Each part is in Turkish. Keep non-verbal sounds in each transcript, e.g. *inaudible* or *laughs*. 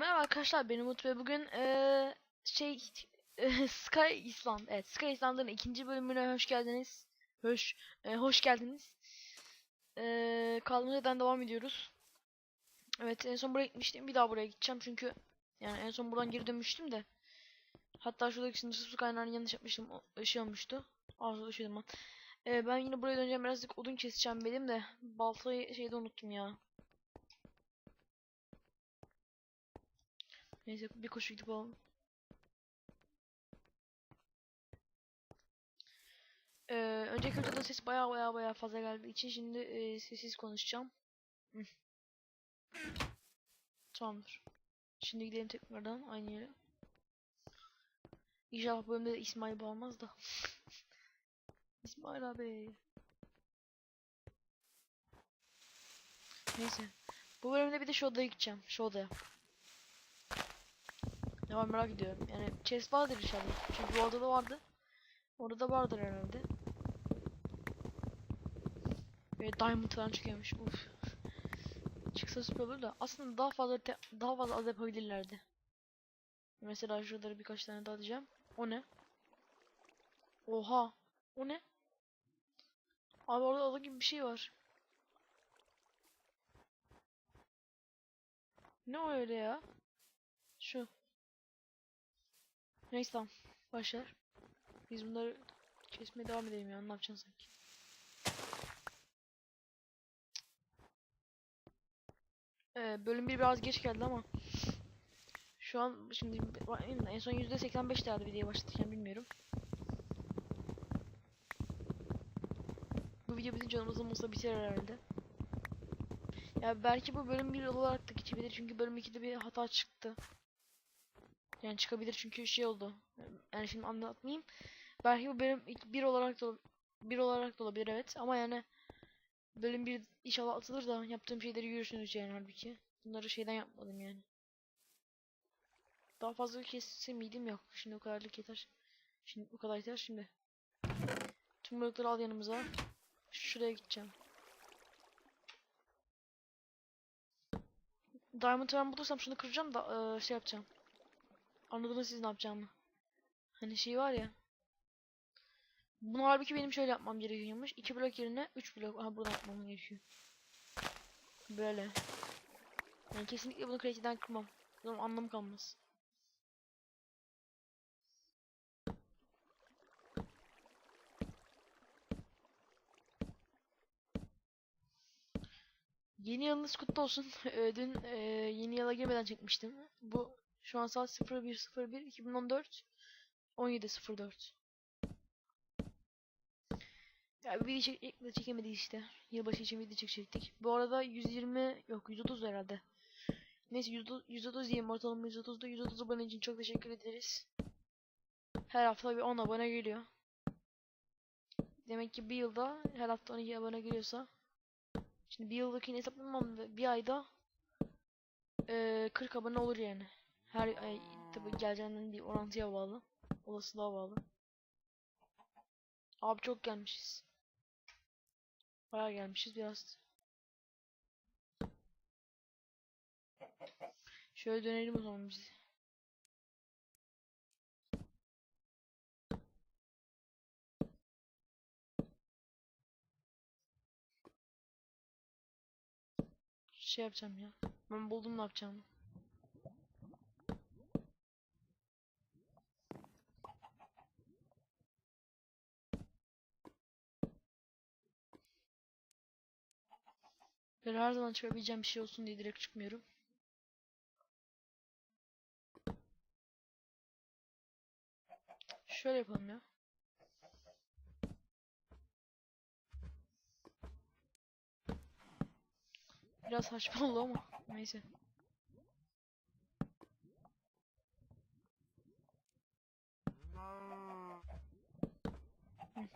Merhaba arkadaşlar benim Umut ve bugün eee, şey *laughs* Sky İslam evet Sky İslam'dan ikinci bölümüne hoş geldiniz. Hoş eee, hoş geldiniz. Eee kaldığımız yerden devam ediyoruz. Evet en son buraya gitmiştim. Bir daha buraya gideceğim çünkü yani en son buradan geri dönmüştüm de. Hatta şuradaki sınırsız su kaynağını yanlış yapmıştım. O ışığı olmuştu. Ağzı ışıyordum ben. Eee, ben yine buraya döneceğim birazcık odun keseceğim benim de. Baltayı şeyde unuttum ya. Neyse bir koşu gidip alalım. Ee, önceki videoda ses baya baya baya fazla geldiği için şimdi e, sessiz konuşacağım. Tamamdır. Şimdi gidelim tekrardan aynı yere. İnşallah bölümde de İsmail bağlamaz da. *laughs* İsmail abi. Neyse. Bu bölümde bir de şu odaya gideceğim. Şu odaya. Var merak ediyorum. Yani chest vardır inşallah. Çünkü bu odada vardı. Orada vardır herhalde. Ve diamond falan çıkıyormuş. Uf. Çıksa süper olur da. Aslında daha fazla daha fazla az yapabilirlerdi. Mesela şurada birkaç tane daha diyeceğim. O ne? Oha. O ne? Abi orada ada gibi bir şey var. Ne o öyle ya? Şu. Neyse tamam. Başlar. Biz bunları kesmeye devam edelim ya. Ne yapacaksın sanki? Ee, bölüm 1 biraz geç geldi ama şu an şimdi en son %85 derdi videoya başlatacağım bilmiyorum. Bu video bizim canımızın olsa biter herhalde. Ya belki bu bölüm 1 olarak da geçebilir çünkü bölüm 2'de bir hata çıktı. Yani çıkabilir çünkü şey oldu. Yani şimdi anlatmayayım. Belki bu bölüm bir olarak da bir olarak da olabilir evet ama yani bölüm bir inşallah atılır da yaptığım şeyleri görürsünüz yani halbuki. Bunları şeyden yapmadım yani. Daha fazla kesse miydim yok. Şimdi o kadarlık yeter. Şimdi bu kadar yeter şimdi. Tüm blokları al yanımıza. Şuraya gideceğim. Diamond ben bulursam şunu kıracağım da eee, şey yapacağım. Anladınız siz ne yapacağımı. Hani şey var ya. Bunu halbuki benim şöyle yapmam gerekiyormuş. 2 blok yerine 3 blok. Aha buradan yapmam gerekiyor. Böyle. Yani kesinlikle bunu creative'den kırmam. O zaman anlamı kalmaz. Yeni yılınız kutlu olsun. *laughs* Ee, Dün e, yeni yıla girmeden çekmiştim. Bu şu an saat 01.01 2014 17.04 Ya video de çekemedik işte. Yılbaşı için video çekecektik. Bu arada 120 yok 130 herhalde. Neyse 130, 130 diyeyim ortalama 130'da 130 abone için çok teşekkür ederiz. Her hafta bir 10 abone geliyor. Demek ki bir yılda her hafta 12 abone geliyorsa Şimdi bir yıldakini hesaplamam bir ayda eee 40 abone olur yani. Her ay tabi geleceğinden değil orantıya bağlı. Olasılığa bağlı. Abi çok gelmişiz. Bayağı gelmişiz biraz. Şöyle dönelim o zaman biz. Şey yapacağım ya. Ben buldum ne yapacağımı. Böyle her zaman çıkabileceğim bir şey olsun diye direkt çıkmıyorum. Şöyle yapalım ya. Biraz saçma oldu ama neyse.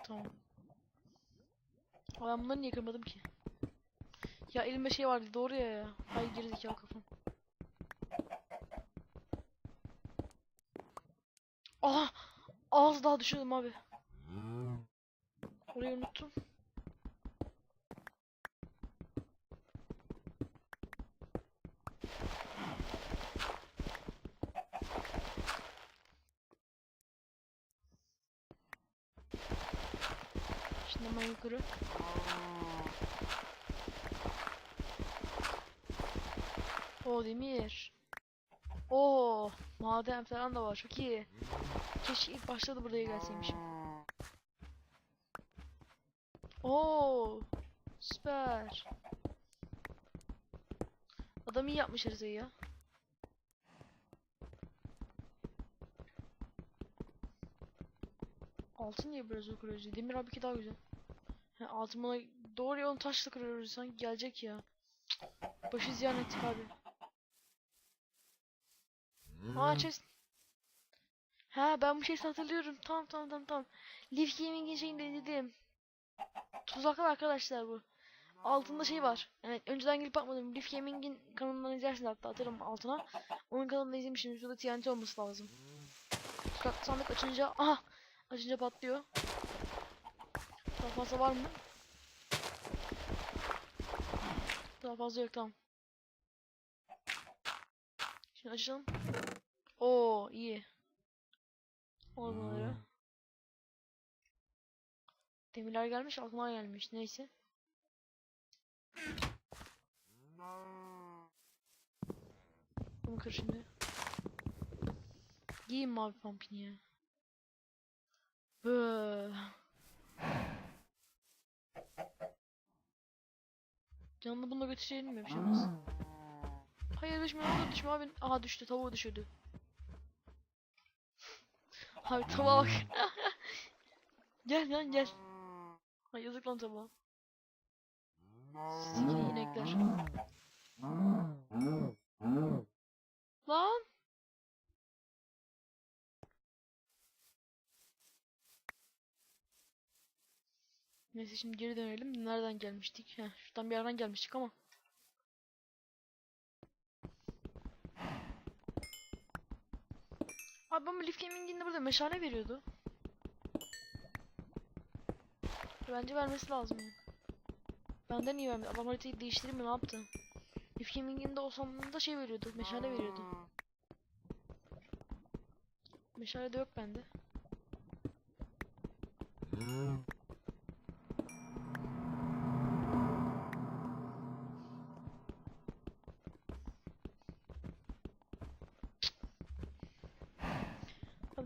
Tamam. Ben bunları niye kırmadım ki? Ya elimde şey vardı doğru ya. Ay girdik ya kafam. Aha! Az daha düşürdüm abi. Orayı unuttum. Şimdi hemen yukarı. O demir. Oo, maden falan da var. Çok iyi. Keşke ilk başta da buraya gelseymişim. Oo, süper. Adam iyi yapmış haritayı ya. Altın niye biraz kırıyoruz? ya? Demir abi ki daha güzel. He, altın bana doğru yolun taşla kırıyoruz sanki gelecek ya. Başı ziyan ettik abi. Aa. Ha ben bu chest'i hatırlıyorum. Tamam tamam tamam tamam. Leaf Gaming'in şeyinde dedim. Tuzaklı arkadaşlar bu. Altında şey var. Yani önceden girip bakmadım. Leaf Gaming'in kanalından izlersin hatta atarım altına. Onun kanalında izlemişim. Şurada TNT olması lazım. Sa- Sandık açınca aha açınca patlıyor. Daha fazla var mı? Daha fazla yok tamam. Şimdi açalım. Oo iyi. Ormanları. Demirler gelmiş, altınlar gelmiş. Neyse. Bunu kır şimdi. Giyeyim mavi pumpkini ya. Bööö. Canlı bununla götürelim mi? Bir şey. Hayır düşme, düşme abi. Aha düştü, tavuğu düşürdü. Abi tavuğa bak. *laughs* gel lan gel. Ay yazık lan tavuğa. Sizi inekler. Lan. Neyse şimdi geri dönelim. Nereden gelmiştik? Heh, şuradan bir yerden gelmiştik ama. Abi ama Leaf Gaming'in burada meşale veriyordu. Bence vermesi lazım yani. Benden iyi vermedi. Adam haritayı değiştirdi mi ne yaptı? Leaf Gaming'in de o sonunda şey veriyordu. Meşale veriyordu. Meşale de yok bende.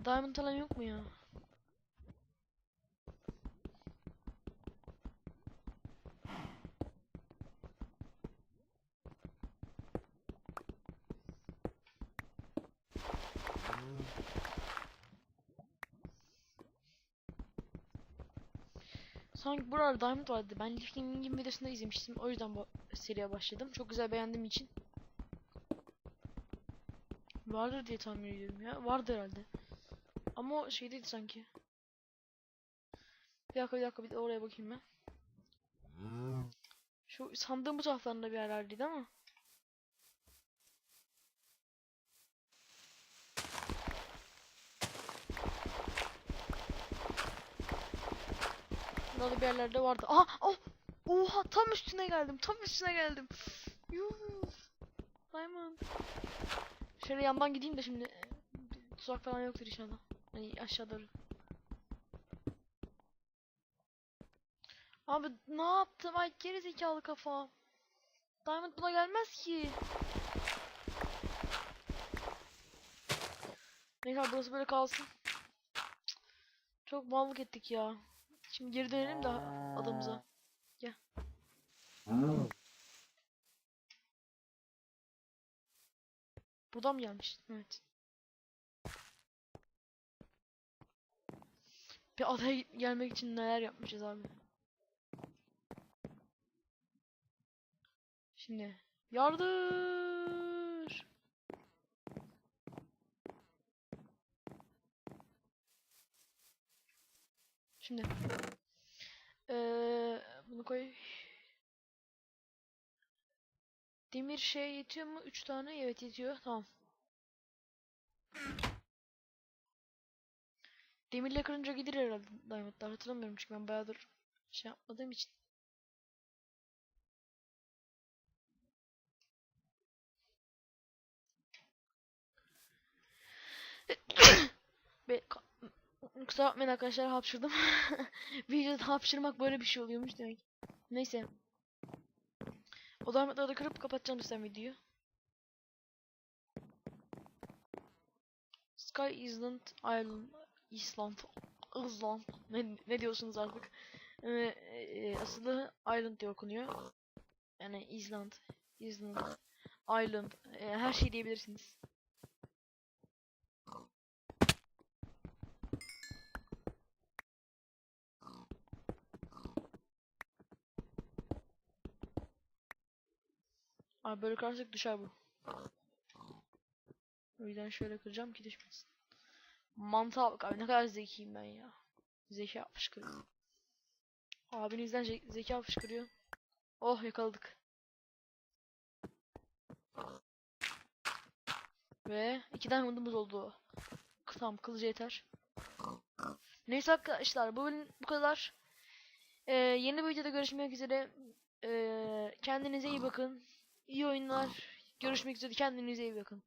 Diamond falan yok mu ya? Sanki burada diamond vardı. Ben Leaf Gaming'in videosunda izlemiştim. O yüzden bu seriye başladım. Çok güzel beğendiğim için. Vardır diye tahmin ediyorum ya. Vardı herhalde. Ama o şeydeydi sanki. Bir dakika bir dakika bir oraya bakayım ben. Şu sandığın bu taraflarında bir yerlerdeydi ama. Burada bir yerlerde vardı. Aha! Oh! Oha! Tam üstüne geldim. Tam üstüne geldim. Yuh! Diamond. Şöyle yandan gideyim de şimdi. Bir Tuzak falan yoktur inşallah. Hani aşağı doğru. Abi ne yaptım? Ay geri zekalı kafa. Diamond buna gelmez ki. Neyse burası böyle kalsın. Çok mallık ettik ya. Şimdi geri dönelim de adamıza. Gel. Buradan mı gelmiş? Evet. Bir adaya gelmek için neler yapmışız abi. Şimdi yardır. Şimdi eee bunu koy. Demir şey yetiyor mu? 3 tane. Evet yetiyor. Tamam. Demirle kırınca gider herhalde Diamond'lar. Hatırlamıyorum çünkü ben bayağıdır şey yapmadığım için. Be Kusura bakmayın arkadaşlar hapşırdım. *laughs* Videoda hapşırmak böyle bir şey oluyormuş demek. Neyse. O da da kırıp kapatacağım sen videoyu. Sky Island Island Island Island ne, ne diyorsunuz artık? Ee, e, aslında Island diye okunuyor. Yani Island, Island, Island, e, her şey diyebilirsiniz. Abi böyle kırarsak düşer bu. O yüzden şöyle kıracağım ki düşmesin. Mantığa bak abi ne kadar zekiyim ben ya. Zeka fışkırıyor. Abinizden ze- zeka fışkırıyor. Oh yakaladık. Ve iki diamond'ımız oldu. Tamam kılıcı yeter. Neyse arkadaşlar bu bu kadar. Ee, yeni bir videoda görüşmek üzere. Ee, kendinize iyi bakın. İyi oyunlar. Görüşmek üzere. Kendinize iyi bakın.